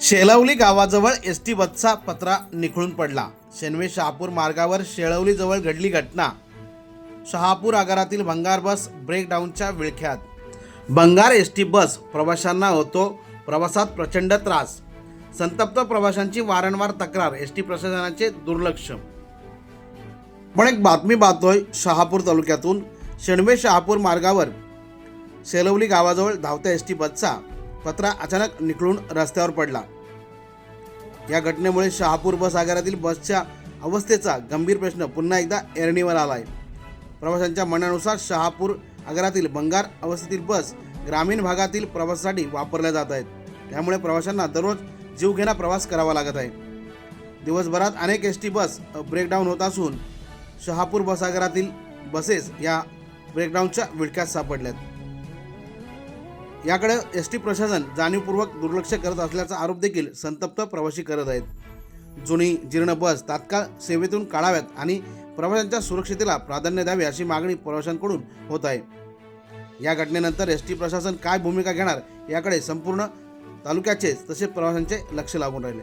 शेलवली गावाजवळ S T बसचा पत्रा निखळून पडला. शेनवे शहापूर मार्गावर शेळवलीजवळ घडली घटना. शहापूर आगारातील भंगार बस ब्रेकडाऊनच्या विळख्यात. भंगार एस टी बस प्रवाशांना होतो प्रवासात प्रचंड त्रास. संतप्त प्रवाशांची वारंवार तक्रार एस टी प्रशासनाचे दुर्लक्ष. पण एक बातमी पाहतोय शहापूर तालुक्यातून. शेणवे शहापूर मार्गावर शेलवली गावाजवळ धावत्या एस टी बसचा. पत्रा अचानक निखळून रस्त्यावर पडला. या घटनेमुळे शहापूर बस आगारातील बसच्या अवस्थेचा गंभीर प्रश्न पुन्हा एकदा एरणीवर आला आहे प्रवाशांच्या म्हणण्यानुसार शहापूर आगारातील बंगार अवस्थेतील बस ग्रामीण भागातील प्रवासासाठी वापरल्या जात आहेत. त्यामुळे प्रवाशांना दररोज जीवघेणा प्रवास करावा लागत आहे. दिवसभरात अनेक एस टी बस ब्रेकडाऊन होत असून शहापूर बसागारातील बसेस या ब्रेकडाऊनच्या सापडल्या सापडल्यात. याकडे एस टी प्रशासन जाणीवपूर्वक दुर्लक्ष करत असल्याचा आरोप देखील संतप्त प्रवासी करत आहेत. जुनी जीर्ण बस तात्काळ सेवेतून काढाव्यात आणि प्रवाशांच्या सुरक्षितेला प्राधान्य द्यावे अशी मागणी प्रवाशांकडून होत आहे. या घटनेनंतर एस टी प्रशासन काय भूमिका घेणार याकडे संपूर्ण तालुक्याचे तसेच प्रवाशांचे लक्ष लागून राहिले.